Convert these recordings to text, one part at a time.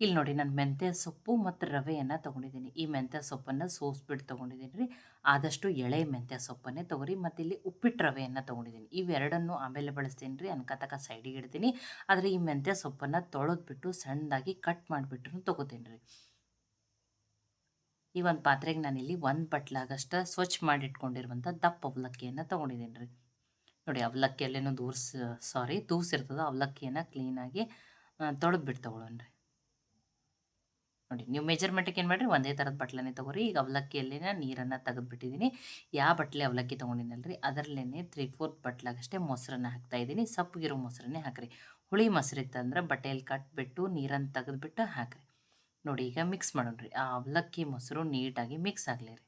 ಇಲ್ಲಿ ನೋಡಿ ನಾನು ಮೆಂತ್ಯ ಸೊಪ್ಪು ಮತ್ತು ರವೆಯನ್ನು ತೊಗೊಂಡಿದ್ದೀನಿ. ಈ ಮೆಂತ್ಯ ಸೊಪ್ಪನ್ನು ಸೋಸ್ಬಿಟ್ಟು ತೊಗೊಂಡಿದ್ದೀನಿ ರೀ. ಆದಷ್ಟು ಎಳೆ ಮೆಂತ್ಯ ಸೊಪ್ಪನ್ನೇ ತೊಗೊರಿ. ಮತ್ತು ಇಲ್ಲಿ ಉಪ್ಪಿಟ್ಟು ರವೆಯನ್ನು ತೊಗೊಂಡಿದ್ದೀನಿ. ಇವೆರಡನ್ನು ಆಮೇಲೆ ಬಳಸ್ತೀನಿ ರೀ. ಅನ್ಕತಕ ಸೈಡಿಗೆ ಇಡ್ತೀನಿ. ಆದರೆ ಈ ಮೆಂತ್ಯ ಸೊಪ್ಪನ್ನು ತೊಳೆದ್ಬಿಟ್ಟು ಸಣ್ಣದಾಗಿ ಕಟ್ ಮಾಡಿಬಿಟ್ರು ತೊಗೋತೀನಿ ರೀ. ಈ ಒಂದು ಪಾತ್ರೆಗೆ ನಾನಿಲ್ಲಿ ಒಂದು ಬಟ್ಲಾಗಷ್ಟ ಸ್ವಚ್ಛ ಮಾಡಿಟ್ಕೊಂಡಿರುವಂಥ ದಪ್ಪ ಅವಲಕ್ಕಿಯನ್ನು ತೊಗೊಂಡಿದ್ದೀನಿ ರೀ. ನೋಡಿ ಅವಲಕ್ಕಿಯಲ್ಲೇನೋ ದೂರ್ಸ್ ಸಾರಿ ದೂಸಿರ್ತದೆ ಅವಲಕ್ಕಿಯನ್ನು ಕ್ಲೀನಾಗಿ ತೊಳೆದ್ಬಿಟ್ಟು ತೊಗೊಳೋಣ ರೀ. ನೋಡಿ, ನೀವು ಮೆಜರ್ಮೆಂಟಿಗೆ ಏನು ಮಾಡಿರಿ? ಒಂದೇ ಥರದ ಬಟ್ಲನ್ನೇ ತೊಗೊರಿ. ಈಗ ಅವಲಕ್ಕಿಯಲ್ಲಿನ ನೀರನ್ನು ತೆಗೆದುಬಿಟ್ಟಿದ್ದೀನಿ ಯಾವ ಬಟ್ಲೆ ಅವಲಕ್ಕಿ ತೊಗೊಂಡಿನಲ್ರಿ? ಅದರಲ್ಲೇ ತ್ರೀ ಫೋರ್ತ್ ಬಟ್ಲಾಗಷ್ಟೇ ಮೊಸರನ್ನ ಹಾಕ್ತಾಯಿದ್ದೀನಿ ಸಪ್ಪಗಿರೋ ಮೊಸರನ್ನೇ ಹಾಕಿರಿ. ಹುಳಿ ಮೊಸರು ಇತ್ತಂದ್ರೆ ಬಟ್ಟೆಯಲ್ಲಿ ಕಟ್ಬಿಟ್ಟು ನೀರನ್ನು ತೆಗೆದುಬಿಟ್ಟು ಹಾಕಿರಿ. ನೋಡಿ, ಈಗ ಮಿಕ್ಸ್ ಮಾಡೋಣ್ರಿ. ಆ ಅವಲಕ್ಕಿ ಮೊಸರು ನೀಟಾಗಿ ಮಿಕ್ಸ್ ಆಗಲಿ ರೀ.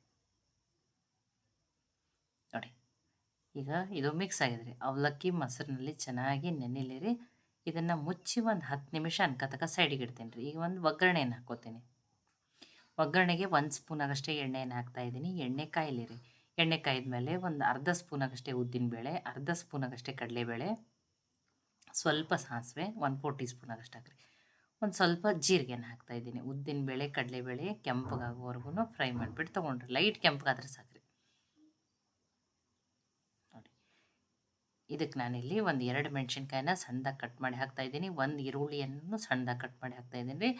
ನೋಡಿ, ಈಗ ಇದು ಮಿಕ್ಸ್ ಆಗಿದೆ ರೀ ಅವಲಕ್ಕಿ ಮೊಸರಿನಲ್ಲಿ ಚೆನ್ನಾಗಿ ನೆನೆಯಲಿ ರೀ. ಇದನ್ನು ಮುಚ್ಚಿ ಒಂದು ಹತ್ತು ನಿಮಿಷ ಅನ್ಕತಕ ಸೈಡಿಗೆ ಇಡ್ತೀನಿ ರೀ ಈಗ ಒಂದು ಒಗ್ಗರಣೆಯನ್ನು ಹಾಕೋತೀನಿ. ಒಗ್ಗರಣೆಗೆ ಒಂದು ಸ್ಪೂನಾಗಷ್ಟೇ ಎಣ್ಣೆಯನ್ನು ಹಾಕ್ತಾ ಇದ್ದೀನಿ. ಎಣ್ಣೆ ಕಾಯಲಿ ರೀ ಎಣ್ಣೆ ಕಾಯಿದ ಮೇಲೆ ಒಂದು ಅರ್ಧ ಸ್ಪೂನಾಗಷ್ಟೇ ಉದ್ದಿನಬೇಳೆ ಅರ್ಧ ಸ್ಪೂನಾಗಷ್ಟೇ ಕಡಲೆಬೇಳೆ, ಸ್ವಲ್ಪ ಸಾಸಿವೆ ಒನ್ ಫೋರ್ ಟೀ ಸ್ಪೂನಾಗಷ್ಟೇ ಹಾಕ್ರಿ. ಒಂದು ಸ್ವಲ್ಪ ಜೀರಿಗೆನ ಹಾಕ್ತಾಯಿದ್ದೀನಿ ಉದ್ದಿನಬೇಳೆ ಕಡಲೆಬೇಳೆ ಕೆಂಪಗಾಗುವವರೆಗೂ ಫ್ರೈ ಮಾಡಿಬಿಟ್ಟು ತೊಗೊಂಡ್ರಿ. ಲೈಟ್ ಕೆಂಪಗಾದ್ರೆ ಸಾಕ್ರಿ ಇದಕ್ಕೆ ನಾನಿಲ್ಲಿ ಒಂದು ಎರಡು ಮೆಣಸಿನ್ಕಾಯಿನ ಸಣ್ಣದಾಗಿ ಕಟ್ ಮಾಡಿ ಹಾಕ್ತಾಯಿದ್ದೀನಿ ಒಂದು ಈರುಳ್ಳಿಯನ್ನು ಸಣ್ಣದಾಗಿ ಕಟ್ ಮಾಡಿ ಹಾಕ್ತಾಯಿದ್ದೀನಿ ರೀ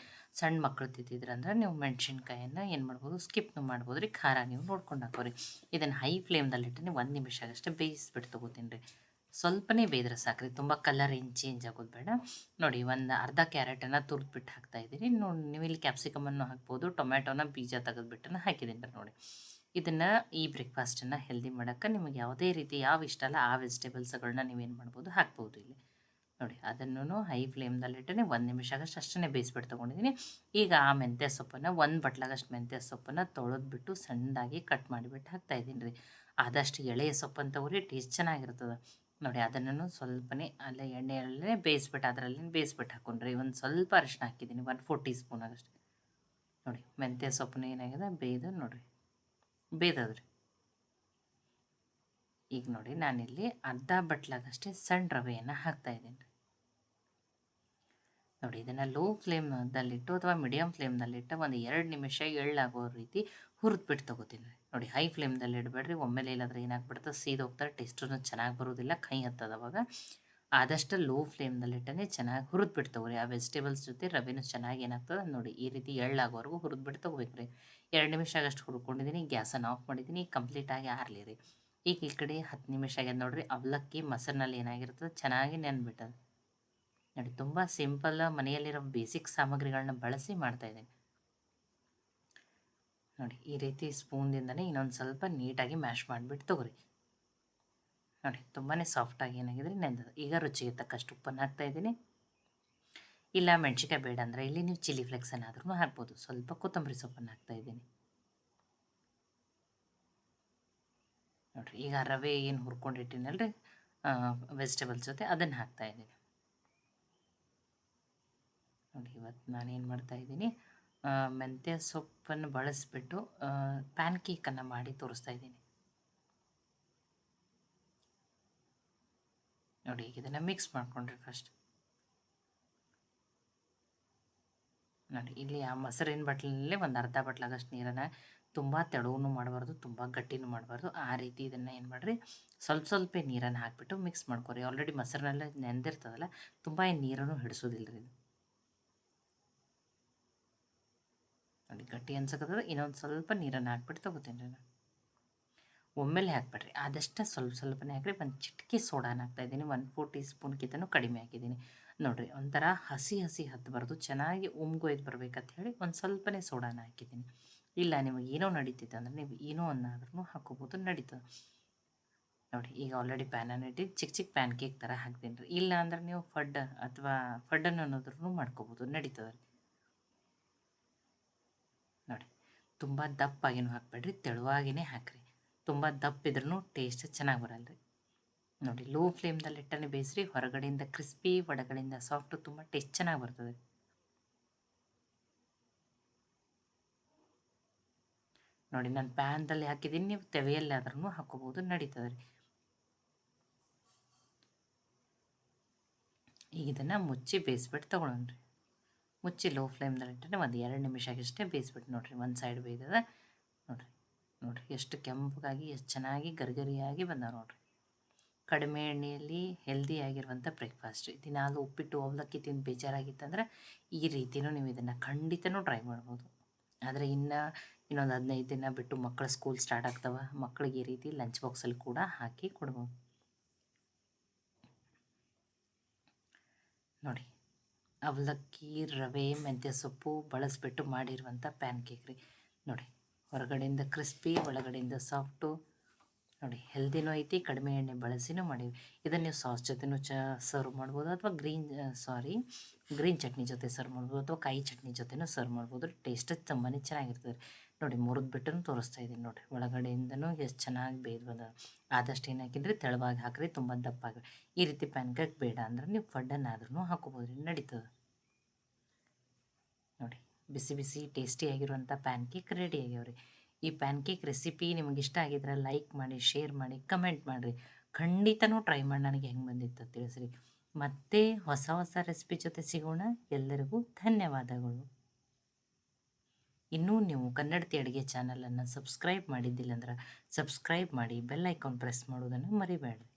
ಸಣ್ಣ ಮಕ್ಕಳು ತಿಂತಿದ್ರಂದ್ರೆ ನೀವು ಮೆಣಸಿನ್ಕಾಯನ್ನು ಏನು ಮಾಡ್ಬೋದು ಸ್ಕಿಪ್ನು ಮಾಡ್ಬೋದು ರೀ ಖಾರ ನೀವು ನೋಡ್ಕೊಂಡು ಹಾಕೋರಿ. ಇದನ್ನು ಹೈ ಫ್ಲೇಮ್ದಲ್ಲಿಟ್ಟು ಒಂದು ನಿಮಿಷ ಆಗಷ್ಟೇ ಬೇಯಿಸ್ಬಿಟ್ಟು ತೊಗೋತೀನಿ ರೀ. ಸ್ವಲ್ಪನೇ ಬೇಯ್ದ್ರೆ ಸಾಕ್ರಿ. ತುಂಬ ಕಲರ್ ಏನು ಚೇಂಜ್ ಆಗೋದು ಬೇಡ. ನೋಡಿ, ಒಂದು ಅರ್ಧ ಕ್ಯಾರೆಟನ್ನು ತುರಿದ್ಬಿಟ್ಟು ಹಾಕ್ತಾಯಿದ್ದೀನಿ ನೋಡಿ ನೀವು ಇಲ್ಲಿ ಕ್ಯಾಪ್ಸಿಕಮನ್ನು ಹಾಕ್ಬೋದು ಟೊಮ್ಯಾಟೊನ ಬೀಜ ತೆಗೆದುಬಿಟ್ಟನ್ನು ಹಾಕಿದ್ದೀನಿ ರೀ ನೋಡಿ. ಇದನ್ನು ಈ ಬ್ರೇಕ್ಫಾಸ್ಟನ್ನು ಹೆಲ್ದಿ ಮಾಡೋಕ್ಕೆ ನಿಮಗೆ ಯಾವುದೇ ರೀತಿ ಯಾವ ಇಷ್ಟ ಅಲ್ಲ ಆ ವೆಜಿಟೇಬಲ್ಸ್ಗಳನ್ನ ನೀವೇನು ಮಾಡ್ಬೋದು ಹಾಕ್ಬೋದು ಇಲ್ಲಿ. ನೋಡಿ ಅದನ್ನು ಹೈ ಫ್ಲೇಮ್ದಲ್ಲಿಟ್ಟೆ ಒಂದು ನಿಮಿಷ ಆಗಷ್ಟು ಅಷ್ಟೇ ಬೇಯಿಸ್ಬಿಟ್ಟು ತೊಗೊಂಡಿದ್ದೀನಿ. ಈಗ ಆ ಮೆಂತ್ಯ ಸೊಪ್ಪನ್ನು ಒಂದು ಬಟ್ಲಾಗಷ್ಟು ಮೆಂತ್ಯ ಸೊಪ್ಪನ್ನು ತೊಳೆದ್ಬಿಟ್ಟು ಸಣ್ಣದಾಗಿ ಕಟ್ ಮಾಡಿಬಿಟ್ಟು ಹಾಕ್ತಾಯಿದ್ದೀನಿ ರೀ. ಆದಷ್ಟು ಎಳೆಯ ಸೊಪ್ಪನ್ನು ಊರಿ ಟೇಸ್ಟ್ ಚೆನ್ನಾಗಿರ್ತದೆ. ನೋಡಿ ಅದನ್ನು ಸ್ವಲ್ಪನೇ ಅಲ್ಲೇ ಎಣ್ಣೆಯಲ್ಲೇ ಬೇಯಿಸ್ಬಿಟ್ಟು ಅದರಲ್ಲಿ ಬೇಯಿಸ್ಬಿಟ್ಟು ಹಾಕ್ಕೊಂಡ್ರಿ ಒಂದು ಸ್ವಲ್ಪ ಅರಿಶಿನ ಹಾಕಿದ್ದೀನಿ ಒನ್ ಫೋರ್ ಟೀ ಸ್ಪೂನ್ ಆಗಷ್ಟು. ನೋಡಿ ಮೆಂತ್ಯ ಸೊಪ್ಪನ್ನು ಏನಾಗಿದೆ ಬೇಯ್ದು ನೋಡಿರಿ. ಬೇದದ್ರಿ. ಈಗ ನೋಡಿ ನಾನಿಲ್ಲಿ ಅರ್ಧ ಬಟ್ಲಾಗಷ್ಟೇ ಸಣ್ಣ ರವೆಯನ್ನು ಹಾಕ್ತಾ ಇದ್ದೀನಿ. ನೋಡಿ ಇದನ್ನು ಲೋ ಫ್ಲೇಮ್ದಲ್ಲಿಟ್ಟು ಅಥವಾ ಮೀಡಿಯಮ್ ಫ್ಲೇಮ್ದಲ್ಲಿಟ್ಟು ಒಂದು ಎರಡು ನಿಮಿಷ ಎಳ್ಳಾಗೋ ರೀತಿ ಹುರಿದ್ಬಿಟ್ಟು ತೊಗೋತೀನಿ. ರೀ ನೋಡಿ ಹೈ ಫ್ಲೇಮ್ದಲ್ಲಿ ಇಡಬೇಡ್ರಿ, ಒಮ್ಮೆಲೆ ಇಲ್ಲಾದ್ರೆ ಏನಾಗ್ಬಿಡ್ತದೆ ಸೀದ ಹೋಗ್ತಾರೆ ಟೇಸ್ಟೂ ಚೆನ್ನಾಗಿ ಬರೋದಿಲ್ಲ, ಕೈ ಹತ್ತದ ಅವಾಗ. ಆದಷ್ಟು ಲೋ ಫ್ಲೇಮ್ದಲ್ಲಿಟ್ಟನೆ ಚೆನ್ನಾಗಿ ಹುರಿದ್ಬಿಟ್ಟು ತೊಗೊರಿ. ಆ ವೆಜಿಟೇಬಲ್ಸ್ ಜೊತೆ ರವೆನೂ ಚೆನ್ನಾಗಿ ಏನಾಗ್ತದೆ? ನೋಡಿ ಈ ರೀತಿ ಎಳ್ಳಾಗೋವರೆಗೂ ಹುರಿದ್ಬಿಟ್ಟು ತೊಗೋಬೇಕು ರೀ ಎರಡು ನಿಮಿಷ ಆಗಷ್ಟು ಹುರ್ಕೊಂಡಿದ್ದೀನಿ ಗ್ಯಾಸನ್ನು ಆಫ್ ಮಾಡಿದ್ದೀನಿ ಕಂಪ್ಲೀಟಾಗಿ ಆರಲಿ ರೀ ಈಗ ಈ ಕಡೆ ಹತ್ತು ನಿಮಿಷ ಆಗ್ಯದ ನೋಡಿರಿ, ಅವಲಕ್ಕಿ ಮೊಸರಿನಲ್ಲಿ ಏನಾಗಿರ್ತದೆ ಚೆನ್ನಾಗಿ ನೆನ್ಬಿಟ್ಟದ. ನೋಡಿ, ತುಂಬ ಸಿಂಪಲ್ ಮನೆಯಲ್ಲಿರೋ ಬೇಸಿಕ್ ಸಾಮಗ್ರಿಗಳನ್ನ ಬಳಸಿ ಮಾಡ್ತಾಯಿದ್ದೀನಿ ನೋಡಿ, ಈ ರೀತಿ ಸ್ಪೂನ್ದಿಂದನೇ ಇನ್ನೊಂದು ಸ್ವಲ್ಪ ನೀಟಾಗಿ ಮ್ಯಾಶ್ ಮಾಡಿಬಿಟ್ಟು ತಗೋರಿ. ನೋಡಿ ತುಂಬಾ ಸಾಫ್ಟಾಗಿ ಏನಾಗಿದೆ ನೆಂದದ. ಈಗ ರುಚಿಗೆ ತಕ್ಕಷ್ಟು ಉಪ್ಪನ್ನು ಹಾಕ್ತಾಯಿದ್ದೀನಿ ಇಲ್ಲ ಮೆಣಸಿಕಾಯಿ ಬೇಡ ಅಂದರೆ ಇಲ್ಲಿ ನೀವು ಚಿಲ್ಲಿ ಫ್ಲೆಕ್ಸ್ ಏನಾದ್ರೂ ಹಾಕ್ಬೋದು ಸ್ವಲ್ಪ ಕೊತ್ತಂಬರಿ ಸೊಪ್ಪನ್ನು ಹಾಕ್ತಾ ಇದ್ದೀನಿ. ನೋಡ್ರಿ, ಈಗ ರವೆ ಏನು ಹುರ್ಕೊಂಡಿಟ್ಟಿನಲ್ರಿ ವೆಜಿಟೇಬಲ್ಸ್ ಜೊತೆ ಅದನ್ನು ಹಾಕ್ತಾಯಿದ್ದೀನಿ ನೋಡಿ ಇವತ್ತು ನಾನೇನು ಮಾಡ್ತಾಯಿದ್ದೀನಿ ಮೆಂತ್ಯ ಸೊಪ್ಪನ್ನು ಬಳಸಿಬಿಟ್ಟು ಪ್ಯಾನ್ ಕೇಕನ್ನು ಮಾಡಿ ತೋರಿಸ್ತಾ ಇದ್ದೀನಿ. ನೋಡಿ, ಈಗ ಇದನ್ನು ಮಿಕ್ಸ್ ಮಾಡ್ಕೊಂಡ್ರಿ ಫಸ್ಟ್ ನೋಡಿ ಇಲ್ಲಿ ಆ ಮೊಸರಿನ ಬಟ್ಲಲ್ಲಿ ಒಂದು ಅರ್ಧ ಬಟ್ಲಾಗಷ್ಟು ನೀರನ್ನು ತುಂಬ ತೆಳುವೂ ಮಾಡಬಾರ್ದು, ತುಂಬ ಗಟ್ಟಿನೂ ಮಾಡಬಾರ್ದು. ಆ ರೀತಿ ಇದನ್ನು ಏನು ಮಾಡಿರಿ? ಸ್ವಲ್ಪ ಸ್ವಲ್ಪ ನೀರನ್ನು ಹಾಕಿಬಿಟ್ಟು ಮಿಕ್ಸ್ ಮಾಡ್ಕೊರಿ. ಆಲ್ರೆಡಿ ಮೊಸರಿನಲ್ಲೇ ನೆಂದಿರ್ತದಲ್ಲ, ತುಂಬ ಏನು ನೀರನ್ನು ಹಿಡಿಸೋದಿಲ್ಲ ರೀ ಇದು. ನೋಡಿ, ಗಟ್ಟಿ ಅನ್ಸಕತ್ತದ. ಇನ್ನೊಂದು ಸ್ವಲ್ಪ ನೀರನ್ನು ಹಾಕ್ಬಿಟ್ಟು ತೊಗೋತೀನಿ ರೀ ನಾನು. ಒಮ್ಮೆಲೆ ಹಾಕ್ಬಿಡ್ರಿ. ಆದಷ್ಟು ಸ್ವಲ್ಪ ಸ್ವಲ್ಪನೇ ಹಾಕ್ರಿ. ಒಂದು ಚಿಟಕಿ ಸೋಡಾನ ಹಾಕ್ತಾಯಿದ್ದೀನಿ ಒಂದು ಫೋರ್ ಟೀ ಸ್ಪೂನ್ಗಿಂತನೂ ಕಡಿಮೆ ಹಾಕಿದ್ದೀನಿ. ನೋಡಿರಿ ಒಂಥರ ಹಸಿ ಹಸಿ ಹತ್ತಬಾರ್ದು ಚೆನ್ನಾಗಿ ಉಮ್ಗೊಯ್ದು ಬರ್ಬೇಕಂತ ಹೇಳಿ ಒಂದು ಸ್ವಲ್ಪನೇ ಸೋಡಾನ ಹಾಕಿದ್ದೀನಿ. ಇಲ್ಲ ನಿಮಗೆ ಏನೋ ನಡೀತಿತ್ತು ಅಂದರೆ ನೀವು ಏನೋ ಅನ್ನಾದ್ರೂ ಹಾಕೋಬೋದು ನಡೀತದೆ ನೋಡಿ ಈಗ ಆಲ್ರೆಡಿ ಪ್ಯಾನನ್ನು ಇಟ್ಟು ಚಿಕ್ಕ ಚಿಕ್ಕ ಪ್ಯಾನ್ ಕೇಕ್ ಥರ ಹಾಕ್ತೀನಿ ರೀ. ಇಲ್ಲ ಅಂದ್ರೆ ನೀವು ಫಡ್ ಅಥವಾ ಫಡ್ಡನ್ನು ಅನ್ನೋದ್ರೂ ಮಾಡ್ಕೋಬೋದು, ನಡೀತದೆ ರೀ. ನೋಡಿ ತುಂಬ ದಪ್ಪಾಗಿನೂ ಹಾಕ್ಬೇಡ್ರಿ, ತೆಳುವಾಗಿನೇ ಹಾಕಿರಿ. ತುಂಬ ದಪ್ಪಿದ್ರೂ ಟೇಸ್ಟ್ ಚೆನ್ನಾಗಿ ಬರಲ್ಲ ರೀ ನೋಡಿ ಲೋ ಫ್ಲೇಮ್ದಲ್ಲಿ ಇಟ್ಟನೆ ಬೇಯಿಸ್ರಿ. ಹೊರಗಡೆಯಿಂದ ಕ್ರಿಸ್ಪಿ ಒಳಗಡೆಯಿಂದ ಸಾಫ್ಟು ತುಂಬ ಟೇಸ್ಟ್ ಚೆನ್ನಾಗಿ ಬರ್ತದೆ. ನೋಡಿ, ನಾನು ಪ್ಯಾನ್ದಲ್ಲಿ ಹಾಕಿದ್ದೀನಿ. ನೀವು ತೆವೆಯಲ್ಲಿ ಆದ್ರೂ ಹಾಕೋಬೋದು ನಡೀತದೆ ರೀ. ಈಗ ಇದನ್ನು ಮುಚ್ಚಿ ಬೇಯಿಸ್ಬಿಟ್ಟು ತೊಗೊಳೋಣ ಮುಚ್ಚಿ ಲೋ ಫ್ಲೇಮ್ದಲ್ಲಿ ಇಟ್ಟರೆ ಒಂದು ಎರಡು ನಿಮಿಷ ಆಗಿಷ್ಟೇ ಬೇಯಿಸ್ಬಿಟ್ಟು ನೋಡಿರಿ. ಒಂದು ಸೈಡ್ ಬೇಯ್ದದ, ನೋಡಿರಿ. ನೋಡಿರಿ, ಎಷ್ಟು ಕೆಂಪಗಾಗಿ, ಎಷ್ಟು ಚೆನ್ನಾಗಿ ಗರಿಗರಿಯಾಗಿ ಬಂದಾವೆ ನೋಡಿರಿ. ಕಡಿಮೆ ಎಣ್ಣೆಯಲ್ಲಿ ಹೆಲ್ದಿ ಆಗಿರುವಂಥ ಬ್ರೇಕ್ಫಾಸ್ಟ್ ದಿನಾಲು ಉಪ್ಪಿಟ್ಟು, ಅವಲಕ್ಕಿ ತಿಂದು ಬೇಜಾರಾಗಿತ್ತಂದ್ರೆ ಈ ರೀತಿಯೂ ನೀವು ಇದನ್ನು ಖಂಡಿತನೂ ಟ್ರೈ ಮಾಡ್ಬೋದು. ಆದರೆ ಇನ್ನು ಇನ್ನೊಂದು ಹದಿನೈದು ದಿನ ಬಿಟ್ಟು ಮಕ್ಕಳ ಸ್ಕೂಲ್ ಸ್ಟಾರ್ಟ್ ಆಗ್ತವೆ ಮಕ್ಕಳಿಗೆ ಈ ರೀತಿ ಲಂಚ್ ಬಾಕ್ಸಲ್ಲಿ ಕೂಡ ಹಾಕಿ ಕೊಡ್ಬೋದು. ನೋಡಿ, ಅವಲಕ್ಕಿ, ರವೆ, ಮೆಂತ್ಯ ಸೊಪ್ಪು ಬಳಸಿಬಿಟ್ಟು ಮಾಡಿರುವಂಥ ಪ್ಯಾನ್ ಕೇಕ್ ರೀ. ನೋಡಿ, ಹೊರಗಡೆಯಿಂದ ಕ್ರಿಸ್ಪಿ ಒಳಗಡೆಯಿಂದ ಸಾಫ್ಟು ನೋಡಿ ಹೆಲ್ದಿನೂ ಐತಿ, ಕಡಿಮೆ ಎಣ್ಣೆ ಬಳಸಿನೂ ಮಾಡೀವಿ ಇದನ್ನು ನೀವು ಸಾಸ್ ಜೊತೆನೂ ಚ ಸರ್ವ್ ಮಾಡ್ಬೋದು ಅಥವಾ ಗ್ರೀನ್ ಸಾರಿ ಗ್ರೀನ್ ಚಟ್ನಿ ಜೊತೆ ಸರ್ವ್ ಮಾಡ್ಬೋದು ಅಥವಾ ಕಾಯಿ ಚಟ್ನಿ ಜೊತೆನೂ ಸರ್ವ್ ಮಾಡ್ಬೋದು. ಟೇಸ್ಟ್ ತುಂಬಾ ಚೆನ್ನಾಗಿರ್ತದೆ. ನೋಡಿ ಮುರಿದು ಬಿಟ್ಟು ತೋರಿಸ್ತಾ ಇದ್ದೀನಿ ನೋಡಿ. ಒಳಗಡೆಯಿಂದನೂ ಎಷ್ಟು ಚೆನ್ನಾಗಿ ಬೇಯ್ದು ಆದಷ್ಟು ಏನು ಹಾಕಿದರೆ ತೆಳುವಾಗಿ ಹಾಕಿರಿ, ತುಂಬ ದಪ್ಪ ಆಗಿ ಈ ರೀತಿ ಪ್ಯಾನ್ಕೇಕ್ ಬೇಡ ಅಂದ್ರೆ ನೀವು ಫಡ್ಡನ್ನಾದ್ರೂ ಹಾಕೋಬೋದು ನಡೀತದೆ? ನೋಡಿ, ಬಿಸಿ ಬಿಸಿ ಟೇಸ್ಟಿಯಾಗಿರುವಂಥ ಪ್ಯಾನ್ಕೇಕ್ ರೆಡಿ ಆಗ್ಯಾವ್ರಿ. ಈ ಪ್ಯಾನ್ಕೇಕ್ ರೆಸಿಪಿ ನಿಮಗೆ ಇಷ್ಟ ಆಗಿದ್ರೆ ಲೈಕ್ ಮಾಡಿ, ಶೇರ್ ಮಾಡಿ, ಕಮೆಂಟ್ ಮಾಡಿರಿ. ಖಂಡಿತನೂ ಟ್ರೈ ಮಾಡಿ, ನನಗೆ ಹೆಂಗೆ ಬಂದಿತ್ತು ತಿಳಿಸ್ರಿ. ಮತ್ತೆ ಹೊಸ ಹೊಸ ರೆಸಿಪಿ ಜೊತೆ ಸಿಗೋಣ. ಎಲ್ಲರಿಗೂ ಧನ್ಯವಾದಗಳು. ಇನ್ನೂ ನೀವು ಕನ್ನಡತಿ ಅಡುಗೆ ಚಾನಲನ್ನು ಸಬ್ಸ್ಕ್ರೈಬ್ ಮಾಡಿದ್ದಿಲ್ಲ ಅಂದ್ರೆ ಸಬ್ಸ್ಕ್ರೈಬ್ ಮಾಡಿ, ಬೆಲ್ ಐಕಾನ್ ಪ್ರೆಸ್ ಮಾಡೋದನ್ನು ಮರಿಬೇಡ್ರಿ.